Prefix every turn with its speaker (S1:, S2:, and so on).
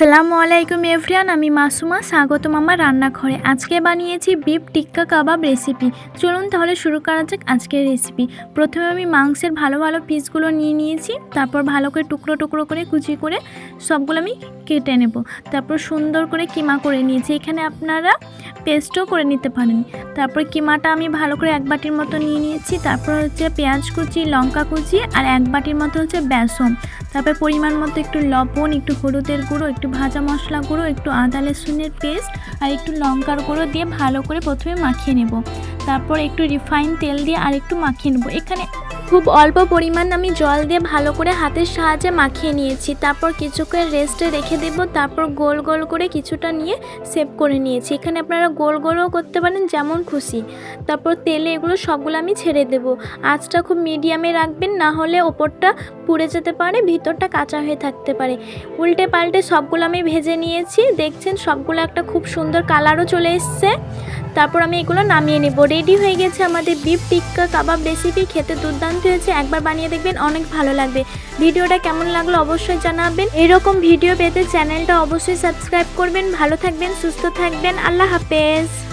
S1: আসসালামু আলাইকুম এভরিয়ান, আমি মাসুমা। স্বাগতম আমার রান্নাঘরে। আজকে বানিয়েছি বিফ টিক্কা কাবাব রেসিপি। চলুন তাহলে শুরু করা যাক আজকের রেসিপি। প্রথমে আমি মাংসের ভালো ভালো পিসগুলো নিয়ে নিয়েছি। তারপর ভালো করে টুকরো টুকরো করে কুচি করে সবগুলো আমি কেটে নেব। তারপর সুন্দর করে কিমা করে নিয়েছি। এখানে আপনারা পেস্টও করে নিতে পারেন। তারপর কিমাটা আমি ভালো করে এক বাটির মতো নিয়ে নিয়েছি। তারপর হচ্ছে পেঁয়াজ কুচি, লঙ্কা কুচি আর এক বাটির মতো হচ্ছে বেসন। তারপর পরিমাণ মতো একটু লবণ, একটু হলুদের গুঁড়ো, একটু ভাজা মশলা গুঁড়ো, একটু আদা রসুনের পেস্ট আর একটু লঙ্কার গুঁড়ো দিয়ে ভালো করে প্রথমে মাখিয়ে নেব। তারপর একটু রিফাইন তেল দিয়ে আর একটু মাখিয়ে নেব। এখানে খুব অল্প পরিমাণ আমি জল দিয়ে ভালো করে হাতের সাহায্যে মাখিয়ে নিয়েছি। তারপর কিছুক্ষণ রেস্টে রেখে দেব। তারপর গোল গোল করে কিছুটা নিয়ে সেভ করে নিয়েছি। এখানে আপনারা গোল গোলও করতে পারেন, যেমন খুশি। তারপর তেলে এগুলো সবগুলো আমি ছেড়ে দেব। আঁচটা খুব মিডিয়ামে রাখবেন, না হলে ওপরটা পুড়ে যেতে পারে, ভিতরটা কাঁচা হয়ে থাকতে পারে। উল্টে পাল্টে সবগুলো আমি ভেজে নিয়েছি। দেখছেন, সবগুলো একটা খুব সুন্দর কালারও চলে এসছে। তারপর আমি এগুলো নামিয়ে নেব। রেডি হয়ে গেছে আমাদের বিফ টিক্কা কাবাব রেসিপি খেতে দুর্দান্ত হয়েছে, একবার বানিয়ে দেখবেন অনেক ভালো লাগবে। ভিডিওটা কেমন লাগল অবশ্যই জানাবেন। এরকম ভিডিও পেতে চ্যানেলটা অবশ্যই সাবস্ক্রাইব করবেন। ভালো থাকবেন, সুস্থ থাকবেন। আল্লাহ হাফেজ।